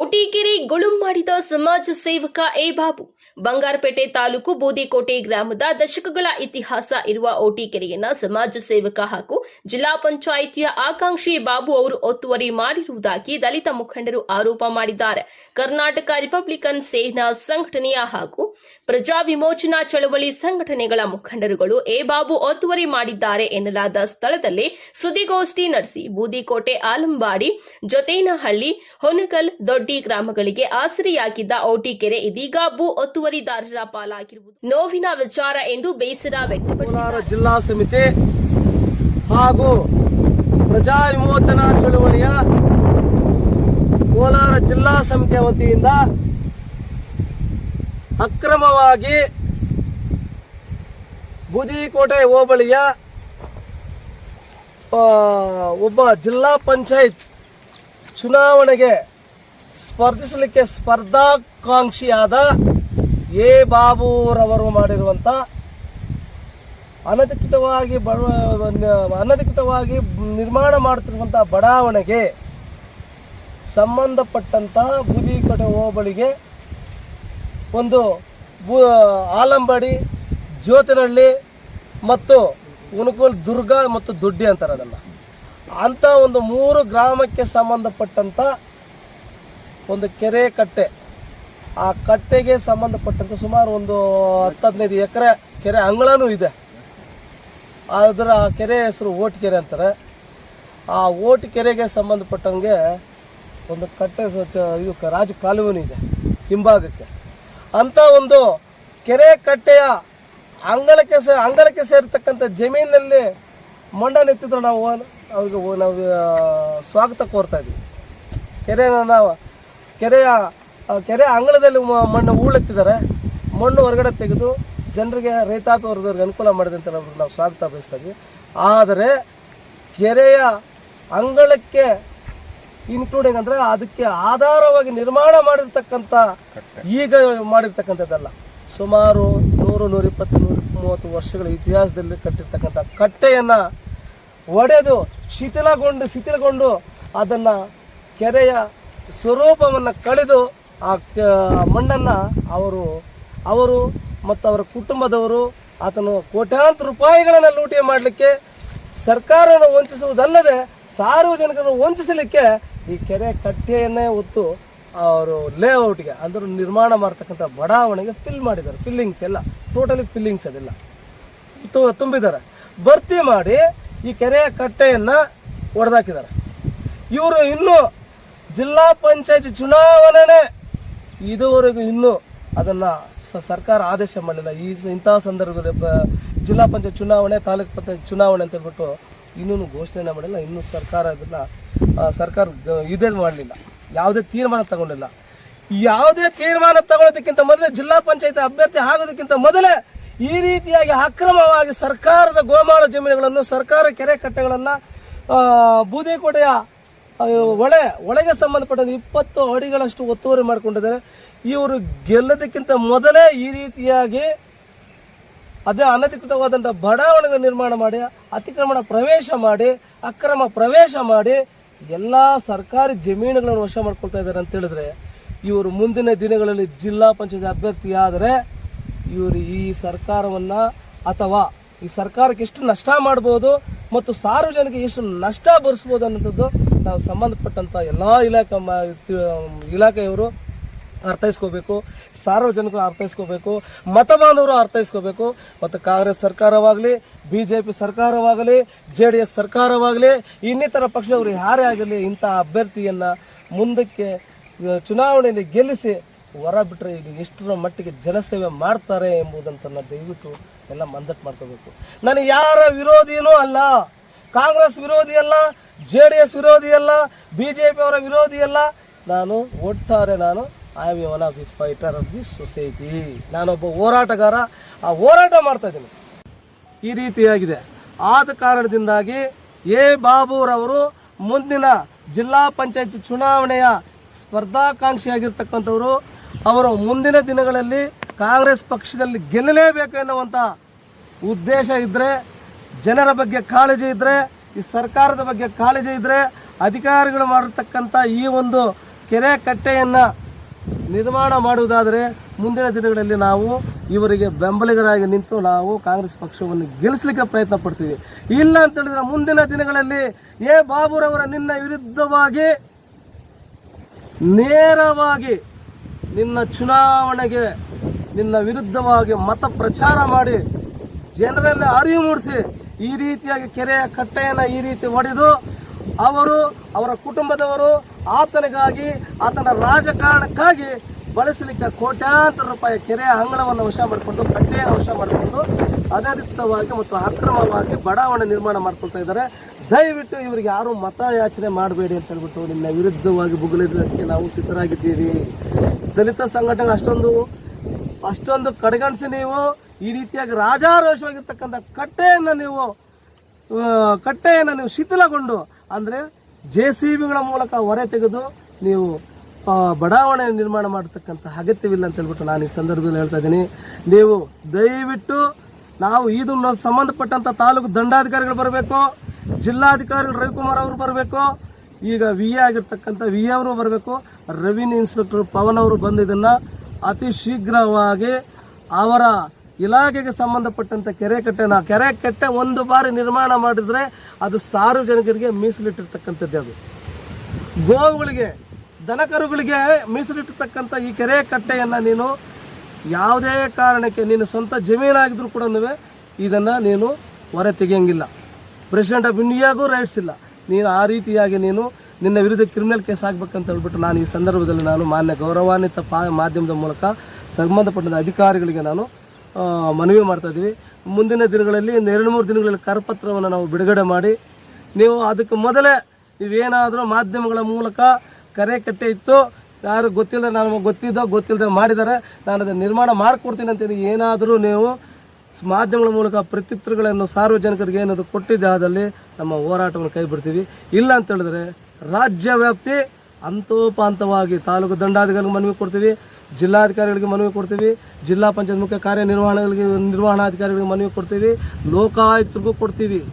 ಒಟೀಕೆರೆ ಗುಳುಂ ಮಾಡಿದ ಸಮಾಜ ಸೇವಕ ಎ ಬಾಬು. ಬಂಗಾರಪೇಟೆ ತಾಲೂಕು ಬೂದಿಕೋಟೆ ಗ್ರಾಮದ ದಶಕಗಳ ಇತಿಹಾಸ ಇರುವ ಓಟಿಕೆರೆಯನ್ನ ಸಮಾಜ ಸೇವಕ ಹಾಗೂ ಜಿಲ್ಲಾ ಪಂಚಾಯಿತಿಯ ಆಕಾಂಕ್ಷಿ ಬಾಬು ಅವರು ಒತ್ತುವರಿ ಮಾಡಿರುವುದಾಗಿ ದಲಿತ ಮುಖಂಡರು ಆರೋಪ ಮಾಡಿದ್ದಾರೆ. ಕರ್ನಾಟಕ ರಿಪಬ್ಲಿಕನ್ ಸೇನಾ ಸಂಘಟನೆಯ ಹಾಗೂ ಪ್ರಜಾ ವಿಮೋಚನಾ ಚಳವಳಿ ಸಂಘಟನೆಗಳ ಮುಖಂಡರುಗಳು ಎ ಬಾಬು ಒತ್ತುವರಿ ಮಾಡಿದ್ದಾರೆ ಎನ್ನಲಾದ ಸ್ಥಳದಲ್ಲಿ ಸುದ್ದಿಗೋಷ್ಠಿ ನಡೆಸಿ ಬೂದಿಕೋಟೆ ಆಲಂಬಾಡಿ, ಜೊತೇನಹಳ್ಳಿ, ಹೊನಕಲ್, ದೊಡ್ಡಿ ಗ್ರಾಮಗಳಿಗೆ ಆಸರೆಯಾಗಿದ್ದ ಔಟಿಕೆರೆ ಇದೀಗ ಭೂ ಒತ್ತುವರಿದಾರರ ಪಾಲಾಗಿರುವುದು. ನೋವಿನ ವಿಚಾರ ಎಂದು ಬೇಸರ ವ್ಯಕ್ತಪಡಿಸಿದ್ದಾರೆ. ಜಿಲ್ಲಾ ಸಮಿತಿ ಹಾಗೂ ಪ್ರಜಾ ವಿಮೋಚನಾ ಚಳುವಳಿಯ ಕೋಲಾರ ಜಿಲ್ಲಾ ಸಮಿತಿಯ ವತಿಯಿಂದ ಅಕ್ರಮವಾಗಿ ಬೂದಿಕೋಟೆ ಹೋಬಳಿಯ ಒಬ್ಬ ಜಿಲ್ಲಾ ಪಂಚಾಯತ್ ಚುನಾವಣೆಗೆ ಸ್ಪರ್ಧಿಸಲಿಕ್ಕೆ ಸ್ಪರ್ಧಾಕಾಂಕ್ಷಿಯಾದ ಎ ಬಾಬುರವರು ಮಾಡಿರುವಂಥ ಅನಧಿಕೃತವಾಗಿ ಬಡ ಅನಧಿಕೃತವಾಗಿ ನಿರ್ಮಾಣ ಮಾಡುತ್ತಿರುವಂಥ ಬಡಾವಣೆಗೆ ಸಂಬಂಧಪಟ್ಟಂತಹ ಬೂದಿಕೋಟೆ ಹೋಬಳಿಗೆ ಒಂದು ಬೂ ಆಲಂಬಡಿ, ಜ್ಯೋತಿನಹಳ್ಳಿ ಮತ್ತು ಉಣಕೋಲ್ ದುರ್ಗ ಮತ್ತು ದೊಡ್ಡಿ ಅಂತಾರೆ ಅದನ್ನು. ಅಂಥ ಒಂದು ಮೂರು ಗ್ರಾಮಕ್ಕೆ ಸಂಬಂಧಪಟ್ಟಂತ ಒಂದು ಕೆರೆ ಕಟ್ಟೆ. ಆ ಕಟ್ಟೆಗೆ ಸಂಬಂಧಪಟ್ಟಂತೆ ಸುಮಾರು ಒಂದು ಹತ್ತು ಹದಿನೈದು ಎಕರೆ ಕೆರೆ ಅಂಗಳನೂ ಇದೆ. ಅದರ ಆ ಕೆರೆ ಹೆಸರು ಓಟ್ ಕೆರೆ ಅಂತಾರೆ. ಆ ಓಟ್ ಕೆರೆಗೆ ಸಂಬಂಧಪಟ್ಟಂಗೆ ಒಂದು ಕಟ್ಟೆ ಇದು ರಾಜ ಕಾಲುವೆನೂ ಇದೆ, ಹಿಂಭಾಗಕ್ಕೆ. ಅಂತ ಒಂದು ಕೆರೆ ಕಟ್ಟೆಯ ಅಂಗಳಕ್ಕೆ ಸೇ, ಅಂಗಳಕ್ಕೆ ಜಮೀನಲ್ಲಿ ಮಂಡನೆತ್ತಿದ್ರು ನಾವು ಅವ್ರಿಗೆ ನಾವು ಸ್ವಾಗತ ಕೋರ್ತಾ ಇದ್ವಿ. ಕೆರೆನ ನಾವು ಕೆರೆಯ ಕೆರೆ ಅಂಗಳದಲ್ಲಿ ಮಣ್ಣು ಹೂಳೆತ್ತಿದ್ದಾರೆ ಮಣ್ಣು ಹೊರಗಡೆ ತೆಗೆದು ಜನರಿಗೆ ರೈತಾಪಿ ವರ್ಗದವ್ರಿಗೆ ಅನುಕೂಲ ಮಾಡಿದಂತ ನಾವು ನಾವು ಸ್ವಾಗತ ಬಯಸ್ತಾ ಇದ್ವಿ ಆದರೆ ಕೆರೆಯ ಅಂಗಳಕ್ಕೆ ಇನ್ಕ್ಲೂಡಿಂಗ್ ಅಂದರೆ ಅದಕ್ಕೆ ಆಧಾರವಾಗಿ ನಿರ್ಮಾಣ ಮಾಡಿರ್ತಕ್ಕಂಥ ಈಗ ಮಾಡಿರ್ತಕ್ಕಂಥದ್ದಲ್ಲ. ಸುಮಾರು ನೂರು ನೂರಿಪ್ಪತ್ತು ನೂರ ಮೂವತ್ತು ವರ್ಷಗಳ ಇತಿಹಾಸದಲ್ಲಿ ಕಟ್ಟಿರ್ತಕ್ಕಂಥ ಕಟ್ಟೆಯನ್ನು ಒಡೆದು ಶಿಥಿಲಗೊಂಡು ಶಿಥಿಲಗೊಂಡು ಅದನ್ನು ಕೆರೆಯ ಸ್ವರೂಪವನ್ನು ಕಳೆದು ಆ ಮಣ್ಣನ್ನ ಅವರು ಅವರು ಮತ್ತು ಅವರ ಕುಟುಂಬದವರು ಆತನು ಕೋಟ್ಯಾಂತರ ರೂಪಾಯಿಗಳನ್ನು ಲೂಟಿ ಮಾಡಲಿಕ್ಕೆ ಸರ್ಕಾರವನ್ನು ವಂಚಿಸುವುದಲ್ಲದೆ ಸಾರ್ವಜನಿಕರನ್ನು ವಂಚಿಸಲಿಕ್ಕೆ ಈ ಕೆರೆ ಕಟ್ಟೆಯನ್ನೇ ಹೊತ್ತು ಅವರು ಲೇಔಟ್ಗೆ ಅಂದ್ರೆ ನಿರ್ಮಾಣ ಮಾಡ್ತಕ್ಕಂಥ ಬಡಾವಣೆಗೆ ಫಿಲ್ ಮಾಡಿದ್ದಾರೆ. ಫಿಲ್ಲಿಂಗ್ಸ್ ಎಲ್ಲ ಟೋಟಲಿ ಫಿಲ್ಲಿಂಗ್ಸ್ ಅದೆಲ್ಲ. ತುಂಬಿದ್ದಾರೆ. ಭರ್ತಿ ಮಾಡಿ ಈ ಕೆರೆಯ ಕಟ್ಟೆಯನ್ನು ಒಡೆದಾಕಿದ್ದಾರೆ. ಇವರು ಇನ್ನೂ ಜಿಲ್ಲಾ ಪಂಚಾಯತ್ ಚುನಾವಣೆ ಇದುವರೆಗೂ ಇನ್ನೂ ಅದನ್ನ ಸರ್ಕಾರ ಆದೇಶ ಮಾಡಲಿಲ್ಲ. ಈ ಇಂತಹ ಸಂದರ್ಭದಲ್ಲಿ ಜಿಲ್ಲಾ ಪಂಚಾಯತ್ ಚುನಾವಣೆ, ತಾಲೂಕು ಪಂಚಾಯತ್ ಚುನಾವಣೆ ಅಂತ ಹೇಳ್ಬಿಟ್ಟು ಇನ್ನೂ ಘೋಷಣೆ ಮಾಡಿಲ್ಲ. ಇನ್ನೂ ಸರ್ಕಾರ ಅದನ್ನ ಸರ್ಕಾರ ಇದೇ ಮಾಡಲಿಲ್ಲ. ಯಾವುದೇ ತೀರ್ಮಾನ ತಗೊಂಡಿಲ್ಲ. ಯಾವುದೇ ತೀರ್ಮಾನ ತಗೊಳ್ಳೋದಕ್ಕಿಂತ ಮೊದಲೇ ಜಿಲ್ಲಾ ಪಂಚಾಯತ್ ಅಭ್ಯರ್ಥಿ ಆಗೋದಕ್ಕಿಂತ ಮೊದಲೇ ಈ ರೀತಿಯಾಗಿ ಅಕ್ರಮವಾಗಿ ಸರ್ಕಾರದ ಗೋಮಾಳ ಜಮೀನುಗಳನ್ನು, ಸರ್ಕಾರ ಕೆರೆ ಕಟ್ಟೆಗಳನ್ನು ಬೂದೇಕೋಟೆಯ ಒಳೆ, ಒಳಗೆ ಸಂಬಂಧಪಟ್ಟ ಇಪ್ಪತ್ತು ಅಡಿಗಳಷ್ಟು ಒತ್ತುವರಿ ಮಾಡಿಕೊಂಡಿದ್ದಾರೆ. ಇವರು ಗೆಲ್ಲೋದಕ್ಕಿಂತ ಮೊದಲೇ ಈ ರೀತಿಯಾಗಿ ಅದೇ ಅನಧಿಕೃತವಾದಂಥ ಬಡಾವಣೆಗಳ ನಿರ್ಮಾಣ ಮಾಡಿ, ಅತಿಕ್ರಮಣ ಪ್ರವೇಶ ಮಾಡಿ, ಅಕ್ರಮ ಪ್ರವೇಶ ಮಾಡಿ ಎಲ್ಲ ಸರ್ಕಾರಿ ಜಮೀನುಗಳನ್ನು ವಶ ಮಾಡ್ಕೊಳ್ತಾ ಇದ್ದಾರೆ ಅಂತ ಹೇಳಿದ್ರೆ, ಇವರು ಮುಂದಿನ ದಿನಗಳಲ್ಲಿ ಜಿಲ್ಲಾ ಪಂಚಾಯತ್ ಅಭ್ಯರ್ಥಿ ಆದರೆ ಇವರು ಈ ಸರ್ಕಾರವನ್ನ ಅಥವಾ ಈ ಸರ್ಕಾರಕ್ಕೆ ಎಷ್ಟು ನಷ್ಟ ಮಾಡ್ಬೋದು ಮತ್ತು ಸಾರ್ವಜನಿಕ ಎಷ್ಟು ನಷ್ಟ ಭರಿಸ್ಬೋದು ಅನ್ನೋದು ನಾವು ಸಂಬಂಧಪಟ್ಟಂಥ ಎಲ್ಲ ಇಲಾಖೆ ಇಲಾಖೆಯವರು ಅರ್ಥೈಸ್ಕೋಬೇಕು, ಸಾರ್ವಜನಿಕರು ಅರ್ಥೈಸ್ಕೋಬೇಕು, ಮತ ಬಾಂಧವರು ಅರ್ಥೈಸ್ಕೋಬೇಕು, ಮತ್ತು ಕಾಂಗ್ರೆಸ್ ಸರ್ಕಾರವಾಗಲಿ ಬಿ ಜೆ ಪಿ ಸರ್ಕಾರವಾಗಲಿ ಜೆ ಡಿ ಎಸ್ ಸರ್ಕಾರವಾಗಲಿ, ಇನ್ನಿತರ ಪಕ್ಷದವರು ಯಾರೇ ಆಗಲಿ ಇಂಥ ಅಭ್ಯರ್ಥಿಯನ್ನು ಮುಂದಕ್ಕೆ ಚುನಾವಣೆಯಲ್ಲಿ ಗೆಲ್ಲಿಸಿ ಹೊರ ಬಿಟ್ಟರೆ ಇದು ಎಷ್ಟರ ಮಟ್ಟಿಗೆ ಜನಸೇವೆ ಮಾಡ್ತಾರೆ ಎಂಬುದಂತನ್ನು ದಯವಿಟ್ಟು ಎಲ್ಲ ಮಂದಟ್ಟು ಮಾಡ್ಕೋಬೇಕು. ನಾನು ಯಾರ ವಿರೋಧಿಯೂ ಅಲ್ಲ. ಕಾಂಗ್ರೆಸ್ ವಿರೋಧಿ ಅಲ್ಲ ಜೆ ಡಿ ಎಸ್ ವಿರೋಧಿ ಅಲ್ಲ, ಬಿಜೆಪಿ ಅವರ ವಿರೋಧಿ ಅಲ್ಲ. ನಾನು ಒಟ್ಟಾರೆ ನಾನು I am one of the fighter of the society ನಾನೊಬ್ಬ ಹೋರಾಟಗಾರ. ಆ ಹೋರಾಟ ಮಾಡ್ತಾ ಇದ್ದೀನಿ. ಈ ರೀತಿಯಾಗಿದೆ ಆದ ಕಾರಣದಿಂದಾಗಿ ಎ ಬಾಬುರವರು ಮುಂದಿನ ಜಿಲ್ಲಾ ಪಂಚಾಯತ್ ಚುನಾವಣೆಯ ಸ್ಪರ್ಧಾಕಾಂಕ್ಷಿಯಾಗಿರ್ತಕ್ಕಂಥವರು, ಅವರು ಮುಂದಿನ ದಿನಗಳಲ್ಲಿ ಕಾಂಗ್ರೆಸ್ ಪಕ್ಷದಲ್ಲಿ ಗೆಲ್ಲಲೇಬೇಕು ಎನ್ನುವಂಥ ಉದ್ದೇಶ ಇದ್ದರೆ ಜನರ ಬಗ್ಗೆ ಕಾಳಜಿ ಇದ್ದರೆ ಈ ಸರ್ಕಾರದ ಬಗ್ಗೆ ಕಾಳಜಿ ಇದ್ದರೆ ಅಧಿಕಾರಿಗಳು ಮಾಡಿರ್ತಕ್ಕಂಥ ಈ ಒಂದು ಕೆರೆ ಕಟ್ಟೆಯನ್ನು ನಿರ್ಮಾಣ ಮಾಡುವುದಾದರೆ ಮುಂದಿನ ದಿನಗಳಲ್ಲಿ ನಾವು ಇವರಿಗೆ ಬೆಂಬಲಿಗರಾಗಿ ನಿಂತು ನಾವು ಕಾಂಗ್ರೆಸ್ ಪಕ್ಷವನ್ನು ಗೆಲ್ಲಿಸಲಿಕ್ಕೆ ಪ್ರಯತ್ನ ಪಡ್ತೀವಿ. ಇಲ್ಲ ಅಂತ ಹೇಳಿದ್ರೆ ಮುಂದಿನ ದಿನಗಳಲ್ಲಿ ಎ ಬಾಬುರವರ ನಿನ್ನ ವಿರುದ್ಧವಾಗಿ ನೇರವಾಗಿ ನಿನ್ನ ಚುನಾವಣೆಗೆ ನಿನ್ನ ವಿರುದ್ಧವಾಗಿ ಮತ ಪ್ರಚಾರ ಮಾಡಿ ಜನರಲ್ಲಿ ಅರಿವು ಮೂಡಿಸಿ ಈ ರೀತಿಯಾಗಿ ಕೆರೆಯ ಕಟ್ಟೆಯನ್ನು ಈ ರೀತಿ ಒಡೆದು ಅವರು ಅವರ ಕುಟುಂಬದವರು ಆತನಿಗಾಗಿ ಆತನ ರಾಜಕಾರಣಕ್ಕಾಗಿ ಬಳಸಲಿಕ್ಕೆ ಕೋಟ್ಯಾಂತರ ರೂಪಾಯಿ ಕೆರೆಯ ಅಂಗಳವನ್ನು ವಶ ಮಾಡಿಕೊಂಡು, ಕಟ್ಟೆಯನ್ನು ವಶ ಮಾಡಿಕೊಂಡು ಅನಧಿಕೃತವಾಗಿ ಮತ್ತು ಅಕ್ರಮವಾಗಿ ಬಡಾವಣೆ ನಿರ್ಮಾಣ ಮಾಡ್ಕೊಳ್ತಾ ಇದ್ದಾರೆ. ದಯವಿಟ್ಟು ಇವರಿಗೆ ಯಾರು ಮತ ಯಾಚನೆ ಮಾಡಬೇಡಿ ಅಂತ ಹೇಳ್ಬಿಟ್ಟು ನಿನ್ನ ವಿರುದ್ಧವಾಗಿ ಬುಗುಲಿದ್ದಕ್ಕೆ ನಾವು ಸಿದ್ಧರಾಗಿದ್ದೀವಿ ದಲಿತ ಸಂಘಟನೆ ಅಷ್ಟೊಂದು ಅಷ್ಟೊಂದು ಕಡೆಗಣಿಸಿ ನೀವು ಈ ರೀತಿಯಾಗಿ ರಾಜಾರೋಷವಾಗಿರ್ತಕ್ಕಂಥ ಕಟ್ಟೆಯನ್ನು ನೀವು ಕಟ್ಟೆಯನ್ನು ನೀವು ಶಿಥಿಲಗೊಂಡು, ಅಂದರೆ ಜೆ ಸಿ ಬಿಗಳ ಮೂಲಕ ಹೊರೆ ತೆಗೆದು ನೀವು ಬಡಾವಣೆ ನಿರ್ಮಾಣ ಮಾಡತಕ್ಕಂಥ ಅಗತ್ಯವಿಲ್ಲ ಅಂತ ಹೇಳ್ಬಿಟ್ಟು ನಾನು ಈ ಸಂದರ್ಭದಲ್ಲಿ ಹೇಳ್ತಾ ಇದ್ದೀನಿ. ನೀವು ದಯವಿಟ್ಟು ನಾವು ಇದನ್ನು ಸಂಬಂಧಪಟ್ಟಂಥ ತಾಲೂಕು ದಂಡಾಧಿಕಾರಿಗಳು ಬರಬೇಕು, ಜಿಲ್ಲಾಧಿಕಾರಿಗಳು ರವಿಕುಮಾರ್ ಅವರು ಬರಬೇಕು, ಈಗ ವಿ ಎ ಆಗಿರ್ತಕ್ಕಂಥ ವಿ ಎ ಅವರು ಬರಬೇಕು, ರೆವಿನ್ಯೂ ಇನ್ಸ್ಪೆಕ್ಟರ್ ಪವನ್ ಅವರು ಬಂದು ಇದನ್ನು ಅತಿ ಶೀಘ್ರವಾಗಿ ಅವರ ಇಲಾಖೆಗೆ ಸಂಬಂಧಪಟ್ಟಂತ ಕೆರೆ ಕಟ್ಟೆನ ಕೆರೆ ಕಟ್ಟೆ ಒಂದು ಬಾರಿ ನಿರ್ಮಾಣ ಮಾಡಿದ್ರೆ ಅದು ಸಾರ್ವಜನಿಕರಿಗೆ ಮೀಸಲಿಟ್ಟಿರ್ತಕ್ಕಂಥದ್ದೇ ಅದು. ಗೋವುಗಳಿಗೆ, ದನಕರುಗಳಿಗೆ ಮೀಸಲಿಟ್ಟಿರ್ತಕ್ಕಂಥ ಈ ಕೆರೆ ಕಟ್ಟೆಯನ್ನು ನೀನು ಯಾವುದೇ ಕಾರಣಕ್ಕೆ ನೀನು ಸ್ವಂತ ಜಮೀನಾಗಿದ್ರು ಕೂಡ ಇದನ್ನು ನೀನು ಹೊರ ತೆಗೆಯಂಗಿಲ್ಲ. ಪ್ರೆಸಿಡೆಂಟ್ ಆಫ್ ಇಂಡಿಯಾಗೂ ರೈಟ್ಸ್ ಇಲ್ಲ. ನೀನು ಆ ರೀತಿಯಾಗಿ ನೀನು ನಿನ್ನ ವಿರುದ್ಧ ಕ್ರಿಮಿನಲ್ ಕೇಸ್ ಆಗ್ಬೇಕಂತ ಹೇಳ್ಬಿಟ್ಟು ನಾನು ಈ ಸಂದರ್ಭದಲ್ಲಿ ನಾನು ಮಾನ್ಯ ಗೌರವಾನ್ವಿತ ಮಾಧ್ಯಮದ ಮೂಲಕ ಸಂಬಂಧಪಟ್ಟ ಅಧಿಕಾರಿಗಳಿಗೆ ನಾನು ಮನವಿ ಮಾಡ್ತಾ ಇದ್ದೀವಿ. ಮುಂದಿನ ದಿನಗಳಲ್ಲಿ ಒಂದು ಎರಡು ಮೂರು ದಿನಗಳಲ್ಲಿ ಕರಪತ್ರವನ್ನು ನಾವು ಬಿಡುಗಡೆ ಮಾಡಿ, ನೀವು ಅದಕ್ಕೆ ಮೊದಲೇ ನೀವೇನಾದರೂ ಮಾಧ್ಯಮಗಳ ಮೂಲಕ ಕರೆ ಕಟ್ಟೆ ಇತ್ತು, ಯಾರು ಗೊತ್ತಿಲ್ಲ, ನಾನು ಗೊತ್ತಿದ್ದ, ಗೊತ್ತಿಲ್ಲದೆ ಮಾಡಿದ್ದಾರೆ, ನಾನು ಅದನ್ನು ನಿರ್ಮಾಣ ಮಾಡಿಕೊಡ್ತೀನಿ ಅಂತೇಳಿ ಏನಾದರೂ ನೀವು ಮಾಧ್ಯಮಗಳ ಮೂಲಕ ಪ್ರತ್ಯುತ್ತರಗಳನ್ನು ಸಾರ್ವಜನಿಕರಿಗೆ ಏನದು ಕೊಟ್ಟಿದ್ದೆ ಆದಲ್ಲಿ ನಮ್ಮ ಹೋರಾಟವನ್ನು ಕೈ ಬಿಡ್ತೀವಿ ಇಲ್ಲ ಅಂತೇಳಿದ್ರೆ ರಾಜ್ಯ ವ್ಯಾಪ್ತಿ ಹಂತೋಪಾಂತವಾಗಿ ತಾಲೂಕು ದಂಡಾಧಿಕಾರಿಗಳಿಗೆ ಮನವಿ ಕೊಡ್ತೀವಿ, ಜಿಲ್ಲಾಧಿಕಾರಿಗಳಿಗೆ ಮನವಿ ಕೊಡ್ತೀವಿ, ಜಿಲ್ಲಾ ಪಂಚಾಯತ್ ಮುಖ್ಯ ಕಾರ್ಯನಿರ್ವಹಣೆಗಳಿಗೆ, ನಿರ್ವಹಣಾಧಿಕಾರಿಗಳಿಗೆ ಮನವಿ ಕೊಡ್ತೀವಿ, ಲೋಕಾಯುಕ್ತರಿಗೂ ಕೊಡ್ತೀವಿ.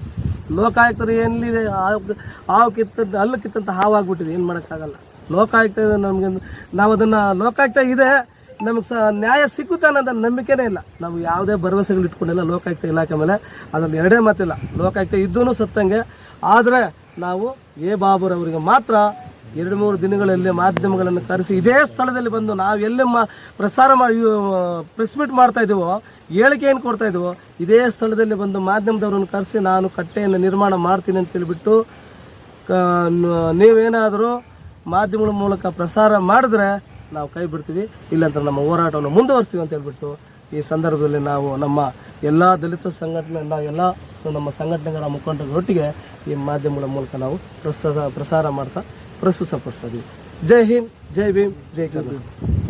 ಲೋಕಾಯುಕ್ತರು ಏನಿದೆ ಹಾವು- ಕಿತ್ತಂತ ಹಲ್ಲು ಕಿತ್ತಂತ ಹಾವಾಗ್ಬಿಟ್ಟಿದೆ, ಏನು ಮಾಡೋಕ್ಕಾಗಲ್ಲ. ಲೋಕಾಯುಕ್ತ ನಮಗೆ ನಾವು ಅದನ್ನು ಲೋಕಾಯುಕ್ತ ಇದೆ, ನಮಗೆ ಸ, ನ್ಯಾಯ ಸಿಕ್ಕುತ್ತೆ ಅನ್ನೋದನ್ನ ನಂಬಿಕೆನೇ ಇಲ್ಲ. ನಾವು ಯಾವುದೇ ಭರವಸೆಗಳು ಇಟ್ಕೊಂಡಿಲ್ಲ, ಲೋಕಾಯುಕ್ತ ಇಲಾಖೆ ಮೇಲೆ. ಅದರಲ್ಲಿ ಎರಡೇ ಮಾತಿಲ್ಲ. ಲೋಕಾಯುಕ್ತ ಇದ್ದೂ ಸತ್ತಂಗೆ, ಆದರೆ ನಾವು ಎ ಬಾಬುರವರಿಗೆ ಮಾತ್ರ ಎರಡು ಮೂರು ದಿನಗಳಲ್ಲಿ ಮಾಧ್ಯಮಗಳನ್ನು ಕರೆಸಿ ಇದೇ ಸ್ಥಳದಲ್ಲಿ ಬಂದು ನಾವು ಎಲ್ಲಿ ಮಾ ಪ್ರಸಾರ ಮಾಡಿ ಪ್ರೆಸ್ ಮೀಟ್ ಮಾಡ್ತಾ ಇದ್ದೀವೋ ಹೇಳಿಕೆ ಏನು ಕೊಡ್ತಾ ಇದ್ದೀವೋ ಇದೇ ಸ್ಥಳದಲ್ಲಿ ಬಂದು ಮಾಧ್ಯಮದವರನ್ನು ಕರೆಸಿ ನಾನು ಕಟ್ಟೆಯನ್ನು ನಿರ್ಮಾಣ ಮಾಡ್ತೀನಿ ಅಂತ ಹೇಳಿಬಿಟ್ಟು ನೀವೇನಾದರೂ ಮಾಧ್ಯಮಗಳ ಮೂಲಕ ಪ್ರಸಾರ ಮಾಡಿದ್ರೆ ನಾವು ಕೈ ಬಿಡ್ತೀವಿ. ಇಲ್ಲಾಂದ್ರೆ ನಮ್ಮ ಹೋರಾಟವನ್ನು ಮುಂದುವರಿಸ್ತೀವಿ ಅಂತ ಹೇಳ್ಬಿಟ್ಟು ಈ ಸಂದರ್ಭದಲ್ಲಿ ನಾವು ನಮ್ಮ ಎಲ್ಲ ದಲಿತ ಸಂಘಟನೆ, ನಾವು ಎಲ್ಲ ನಮ್ಮ ಸಂಘಟನೆಗಳ ಮುಖಂಡರೊಟ್ಟಿಗೆ ಈ ಮಾಧ್ಯಮಗಳ ಮೂಲಕ ನಾವು ಪ್ರಸ್ತುತ ಪ್ರಸಾರ ಮಾಡ್ತಾ ಪ್ರಸ್ತುತಪಡಿಸ್ತಾ ಇದ್ದೀವಿ ಜೈ ಹಿಂದ್ ಜೈ ಭೀಮ್ ಜೈ ಕರ್ನಾಟಕ.